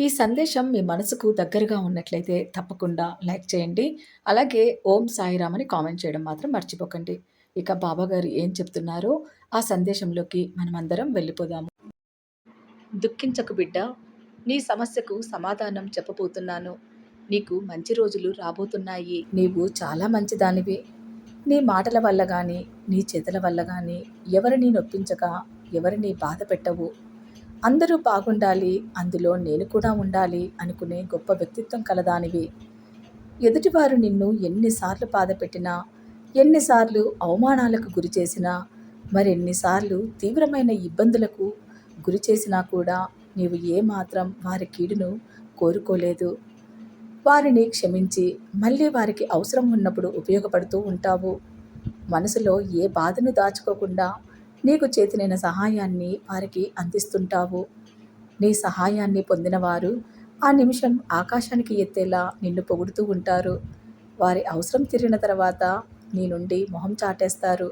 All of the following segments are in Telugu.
ఈ సందేశం మీ మనసుకు దగ్గరగా ఉన్నట్లయితే తప్పకుండా లైక్ చేయండి. అలాగే ఓం సాయిరామ్ అని కామెంట్ చేయడం మాత్రం మర్చిపోకండి. ఇక బాబాగారు ఏం చెప్తున్నారో ఆ సందేశంలోకి మనమందరం వెళ్ళిపోదాము దుఃఖించకు బిడ్డ. నీ సమస్యకు సమాధానం చెప్పబోతున్నాను. నీకు మంచి రోజులు రాబోతున్నాయి. నీవు చాలా మంచిదానివి. నీ మాటల వల్ల కానీ నీ చేతల వల్ల కానీ ఎవరిని నొప్పించక ఎవరిని బాధ పెట్టవు. అందరూ బాగుండాలి అందులో నేను కూడా ఉండాలి అనుకునే గొప్ప వ్యక్తిత్వం కలదానివి. ఎదుటివారు నిన్ను ఎన్నిసార్లు బాధ పెట్టినా ఎన్నిసార్లు అవమానాలకు గురి చేసినా మరెన్నిసార్లు తీవ్రమైన ఇబ్బందులకు గురి చేసినా కూడా నీవు ఏమాత్రం వారి కీడును కోరుకోలేదు. వారిని క్షమించి మళ్ళీ వారికి అవసరం ఉన్నప్పుడు ఉపయోగపడుతూ ఉంటావు. మనసులో ఏ బాధను దాచుకోకుండా నీకు చేతినైన సహాయాన్ని వారికి అందిస్తుంటావు. నీ సహాయాన్ని పొందినవారు ఆ నిమిషం ఆకాశానికి ఎత్తేలా నిన్ను పొగుడుతూ ఉంటారు. వారి అవసరం తీరిన తర్వాత నీ నుండి మొహం చాటేస్తారు.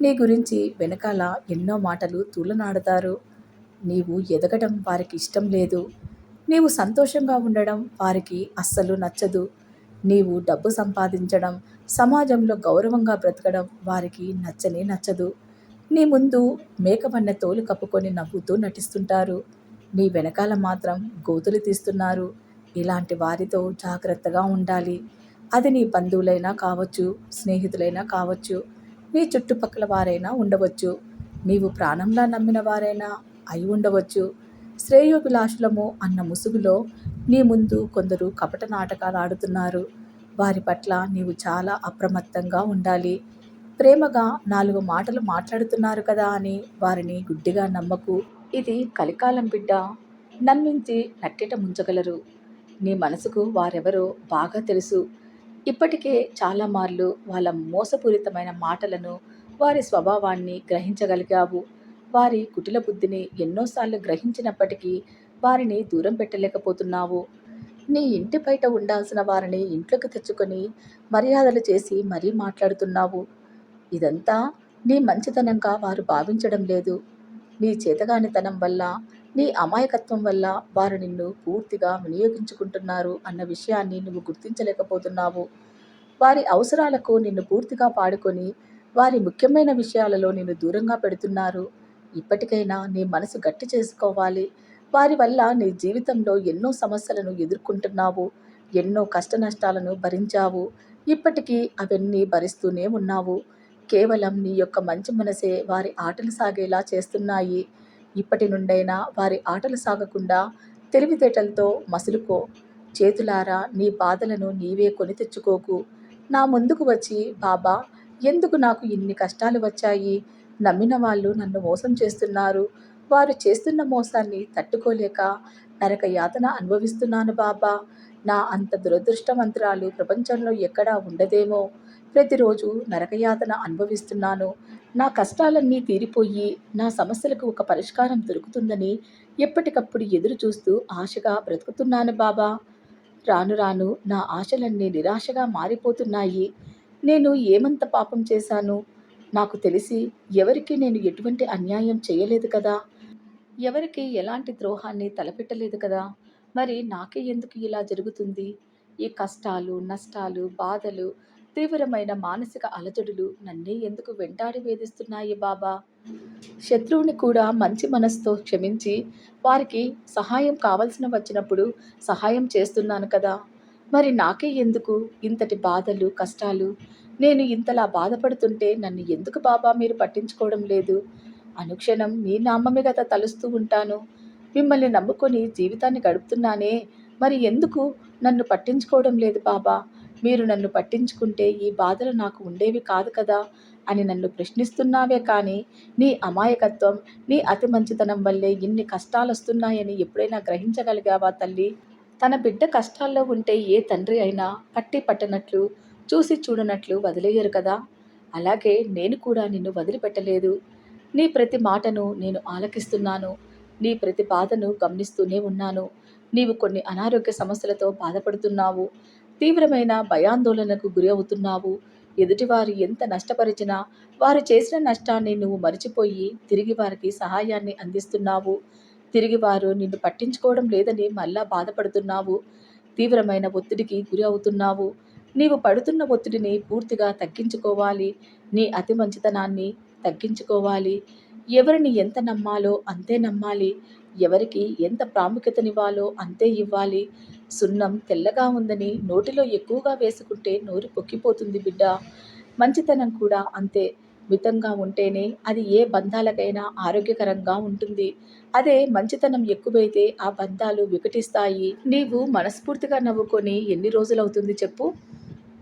నీ గురించి వెనకాల ఎన్నో మాటలు తూలనాడతారు. నీవు ఎదగడం వారికి ఇష్టం లేదు. నీవు సంతోషంగా ఉండడం వారికి అస్సలు నచ్చదు. నీవు డబ్బు సంపాదించడం సమాజంలో గౌరవంగా బ్రతకడం వారికి నచ్చనే నచ్చదు. నీ ముందు మేకవన్న తోలు కప్పుకొని నవ్వుతూ నటిస్తుంటారు. నీ వెనకాల మాత్రం గోతులు తీస్తున్నారు. ఇలాంటి వారితో జాగ్రత్తగా ఉండాలి. అది నీ బంధువులైనా కావచ్చు స్నేహితులైనా కావచ్చు నీ చుట్టుపక్కల వారైనా ఉండవచ్చు. నీవు ప్రాణంలా నమ్మిన వారైనా అయి ఉండవచ్చు. శ్రేయోభిలాషులము అన్న ముసుగులో నీ ముందు కొందరు కపట నాటకాలు ఆడుతున్నారు. వారి పట్ల నీవు చాలా అప్రమత్తంగా ఉండాలి. ప్రేమగా నాలుగు మాటలు మాట్లాడుతున్నారు కదా అని వారిని గుడ్డిగా నమ్మకు. ఇది కలికాలం బిడ్డ? నమ్మించి నట్టెట ముంచగలరు. నీ మనసుకు వారెవరో బాగా తెలుసు. ఇప్పటికే చాలా మార్లు వాళ్ళ మోసపూరితమైన మాటలను వారి స్వభావాన్ని గ్రహించగలిగావు. వారి కుటిల బుద్ధిని ఎన్నోసార్లు గ్రహించినప్పటికీ వారిని దూరం పెట్టలేకపోతున్నావు. నీ ఇంటి బయట ఉండాల్సిన వారిని ఇంట్లోకి తెచ్చుకొని మర్యాదలు చేసి మరీ మాట్లాడుతున్నావు. ఇదంతా నీ మంచితనంగా వారు భావించడం లేదు. నీ చేతగానితనం వల్ల నీ అమాయకత్వం వల్ల వారు నిన్ను పూర్తిగా వినియోగించుకుంటున్నారు అన్న విషయాన్ని నువ్వు గుర్తించలేకపోతున్నావు. వారి అవసరాలకు నిన్ను పూర్తిగా పాడుకొని వారి ముఖ్యమైన విషయాలలో నిన్ను దూరంగా పెడుతున్నారు. ఇప్పటికైనా నీ మనసు గట్టి చేసుకోవాలి. వారి వల్ల నీ జీవితంలో ఎన్నో సమస్యలను ఎదుర్కొంటున్నావు ఎన్నో కష్ట నష్టాలను భరించావు. ఇప్పటికీ అవన్నీ భరిస్తూనే ఉన్నావు. కేవలం నీ యొక్క మంచి మనసే వారి ఆటలు సాగేలా చేస్తున్నాయి. ఇప్పటి నుండైనా వారి ఆటలు సాగకుండా తెలివితేటలతో మసులుకో. చేతులారా నీ బాధలను నీవే కొని తెచ్చుకోకు. నా ముందుకు వచ్చి బాబా ఎందుకు నాకు ఇన్ని కష్టాలు వచ్చాయి? నమ్మిన వాళ్ళు నన్ను మోసం చేస్తున్నారు. వారు చేస్తున్న మోసాన్ని తట్టుకోలేక నరక యాతన అనుభవిస్తున్నాను బాబా. నా అంత దురదృష్టవంతురాలు ప్రపంచంలో ఎక్కడా ఉండదేమో. ప్రతిరోజు నరకయాతన అనుభవిస్తున్నాను. నా కష్టాలన్నీ తీరిపోయి నా సమస్యలకు ఒక పరిష్కారం దొరుకుతుందని ఎప్పటికప్పుడు ఎదురు చూస్తూ ఆశగా బ్రతుకుతున్నాను బాబా. రాను రాను నా ఆశలన్నీ నిరాశగా మారిపోతున్నాయి. నేను ఏమంత పాపం చేశాను? నాకు తెలిసి ఎవరికి నేను ఎటువంటి అన్యాయం చేయలేదు కదా? ఎవరికి ఎలాంటి ద్రోహాన్ని తలపెట్టలేదు కదా? మరి నాకే ఎందుకు ఇలా జరుగుతుంది? ఈ కష్టాలు నష్టాలు బాధలు తీవ్రమైన మానసిక అలజడులు నన్నే ఎందుకు వెంటాడి వేధిస్తున్నాయి బాబా? శత్రువుని కూడా మంచి మనసుతో క్షమించి వారికి సహాయం కావలసిన వచ్చినప్పుడు సహాయం చేస్తున్నాను కదా. మరి నాకే ఎందుకు ఇంతటి బాధలు కష్టాలు? నేను ఇంతలా బాధపడుతుంటే నన్ను ఎందుకు బాబా మీరు పట్టించుకోవడం లేదు? అనుక్షణం మీ నామమే గత తలుస్తూ ఉంటాను. మిమ్మల్ని నమ్ముకొని జీవితాన్ని గడుపుతున్నానే. మరి ఎందుకు నన్ను పట్టించుకోవడం లేదు బాబా? మీరు నన్ను పట్టించుకుంటే ఈ బాధలు నాకు ఉండేవి కాదు కదా అని నన్ను ప్రశ్నిస్తున్నావే కానీ నీ అమాయకత్వం నీ అతి మంచితనం వల్లే ఇన్ని కష్టాలు వస్తున్నాయని ఎప్పుడైనా గ్రహించగలిగావా తల్లి? తన బిడ్డ కష్టాల్లో ఉంటే ఏ తండ్రి అయినా పట్టి పట్టనట్లు చూసి చూడనట్లు వదిలేయరు కదా. అలాగే నేను కూడా నిన్ను వదిలిపెట్టలేదు. నీ ప్రతి మాటను నేను ఆలకిస్తున్నాను. నీ ప్రతి బాధను గమనిస్తూనే ఉన్నాను. నీవు కొన్ని అనారోగ్య సమస్యలతో బాధపడుతున్నావు. తీవ్రమైన భయాందోళనకు గురి అవుతున్నావు ఎదుటివారు ఎంత నష్టపరిచినా వారు చేసిన నష్టాన్ని నువ్వు మరిచిపోయి తిరిగి వారికి సహాయాన్ని అందిస్తున్నావు. తిరిగి వారు నిన్ను పట్టించుకోవడం లేదని మళ్ళా బాధపడుతున్నావు. తీవ్రమైన ఒత్తిడికి గురి అవుతున్నావు నీవు పడుతున్న ఒత్తిడిని పూర్తిగా తగ్గించుకోవాలి. నీ అతి మంచితనాన్ని తగ్గించుకోవాలి. ఎవరిని ఎంత నమ్మాలో అంతే నమ్మాలి. ఎవరికి ఎంత ప్రాముఖ్యతనివ్వాలో అంతే ఇవ్వాలి. సున్నం తెల్లగా ఉందని నోటిలో ఎక్కువగా వేసుకుంటే నోరు పొక్కిపోతుంది బిడ్డ. మంచితనం కూడా అంతే. మితంగా ఉంటేనే అది ఏ బంధాలకైనా ఆరోగ్యకరంగా ఉంటుంది. అదే మంచితనం ఎక్కువైతే ఆ బంధాలు వికటిస్తాయి. నీవు మనస్ఫూర్తిగా నవ్వుకొని ఎన్ని రోజులవుతుంది చెప్పు?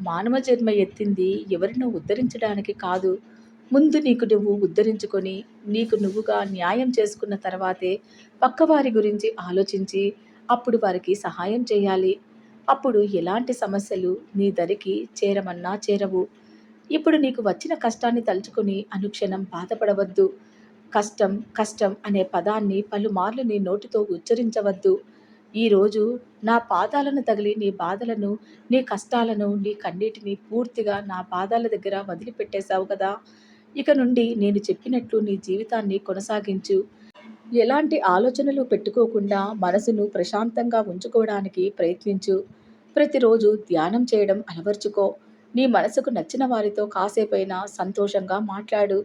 మానవ జన్మ ఎత్తింది ఎవరినో ఉద్ధరించడానికి కాదు. ముందు నీకు నువ్వు ఉద్ధరించుకొని నీకు నువ్వుగా న్యాయం చేసుకున్న తర్వాతే పక్కవారి గురించి ఆలోచించి అప్పుడు వారికి సహాయం చేయాలి. అప్పుడు ఎలాంటి సమస్యలు నీ దరికి చేరమన్నా చేరవు. ఇప్పుడు నీకు వచ్చిన కష్టాన్ని తలుచుకుని అనుక్షణం బాధపడవద్దు. కష్టం కష్టం అనే పదాన్ని పలుమార్లు నీ నోటితో ఉచ్చరించవద్దు. ఈరోజు నా పాదాలను తగిలి నీ బాధలను నీ కష్టాలను నీ కన్నీటిని పూర్తిగా నా పాదాల దగ్గర వదిలిపెట్టేశావు కదా. ఇక నుండి నేను చెప్పినట్లు నీ జీవితాన్ని కొనసాగించు. ఎలాంటి ఆలోచనలు పెట్టుకోకుండా మనసును ప్రశాంతంగా ఉంచుకోవడానికి ప్రయత్నించు. ప్రతిరోజు ధ్యానం చేయడం అలవర్చుకో. నీ మనసుకు నచ్చిన వారితో కాసేపైనా సంతోషంగా మాట్లాడు.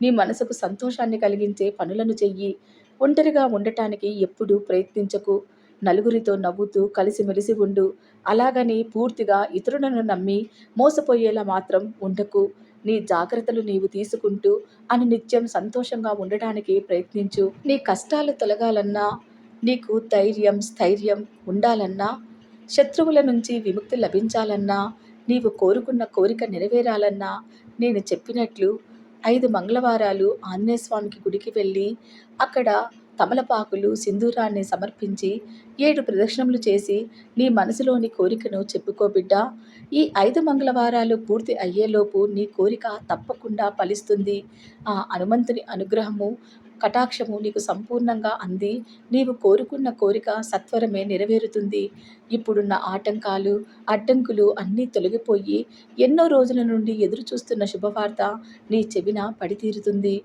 నీ మనసుకు సంతోషాన్ని కలిగించే పనులను చెయ్యి. ఒంటరిగా ఉండటానికి ఎప్పుడూ ప్రయత్నించకు. నలుగురితో నవ్వుతూ కలిసిమెలిసి ఉండు. అలాగని పూర్తిగా ఇతరులను నమ్మి మోసపోయేలా మాత్రం ఉండకు. నీ జాగ్రత్తలు నీవు తీసుకుంటూ అని నిత్యం సంతోషంగా ఉండటానికి ప్రయత్నించు. నీ కష్టాలు తొలగాలన్నా నీకు ధైర్యం స్థైర్యం ఉండాలన్నా శత్రువుల నుంచి విముక్తి లభించాలన్నా నీవు కోరుకున్న కోరిక నెరవేరాలన్నా నేను చెప్పినట్లు ఐదు మంగళవారాలు ఆంజనేయ స్వామికి గుడికి వెళ్ళి అక్కడ తమలపాకులు సింధూరాన్ని సమర్పించి ఏడు ప్రదక్షిణములు చేసి నీ మనసులోని కోరికను చెప్పుకో బిడ్డ. ఈ ఐదు మంగళవారాలు పూర్తి అయ్యేలోపు నీ కోరిక తప్పకుండా ఫలిస్తుంది. ఆ హనుమంతుని అనుగ్రహము కటాక్షము నీకు సంపూర్ణంగా అంది. నీవు కోరుకున్న కోరిక సత్వరమే నెరవేరుతుంది. ఇప్పుడున్న ఆటంకాలు అడ్డంకులు అన్నీ తొలగిపోయి ఎన్నో రోజుల నుండి ఎదురు చూస్తున్న శుభవార్త నీ చెవిన పడితీరుతుంది.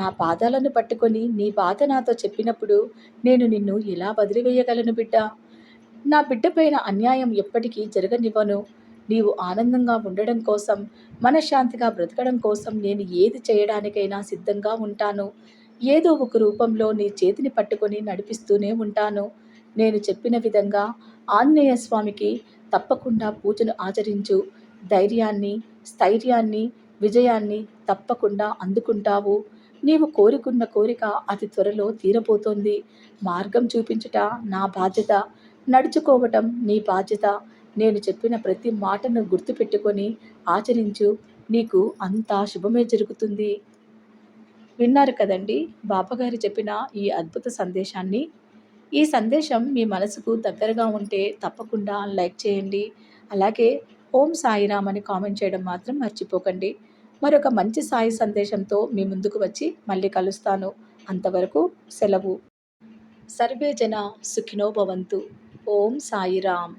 నా పాదాలను పట్టుకొని నీ బాధ నాతో చెప్పినప్పుడు నేను నిన్ను ఎలా వదిలివేయగలను బిడ్డ? నా బిడ్డపైన అన్యాయం ఎప్పటికీ జరగనివ్వను. నీవు ఆనందంగా ఉండడం కోసం మనశ్శాంతిగా బ్రతకడం కోసం నేను ఏది చేయడానికైనా సిద్ధంగా ఉంటాను. ఏదో ఒక రూపంలో నీ చేతిని పట్టుకొని నడిపిస్తూనే ఉంటాను. నేను చెప్పిన విధంగా ఆంజనేయ స్వామికి తప్పకుండా పూజను ఆచరించు. ధైర్యాన్ని స్థైర్యాన్ని విజయాన్ని తప్పకుండా అందుకుంటావు. నీవు కోరుకున్న కోరిక అతి త్వరలో తీరబోతోంది. మార్గం చూపించుట నా బాధ్యత. నడుచుకోవటం నీ బాధ్యత. నేను చెప్పిన ప్రతి మాటను గుర్తుపెట్టుకొని ఆచరించు. నీకు అంతా శుభమే జరుగుతుంది. విన్నారు కదండి? బాబాగారు చెప్పిన ఈ అద్భుత సందేశాన్ని. ఈ సందేశం మీ మనసుకు దగ్గరగా ఉంటే తప్పకుండా లైక్ చేయండి. అలాగే ఓం సాయిరామ్ అని కామెంట్ చేయడం మాత్రం మర్చిపోకండి. మరొక మంచి సాయి సందేశంతో మీ ముందుకు వచ్చి మళ్ళీ కలుస్తాను. అంతవరకు సెలవు. సర్వే జన సుఖినోభవంతు ఓం సాయిరామ్.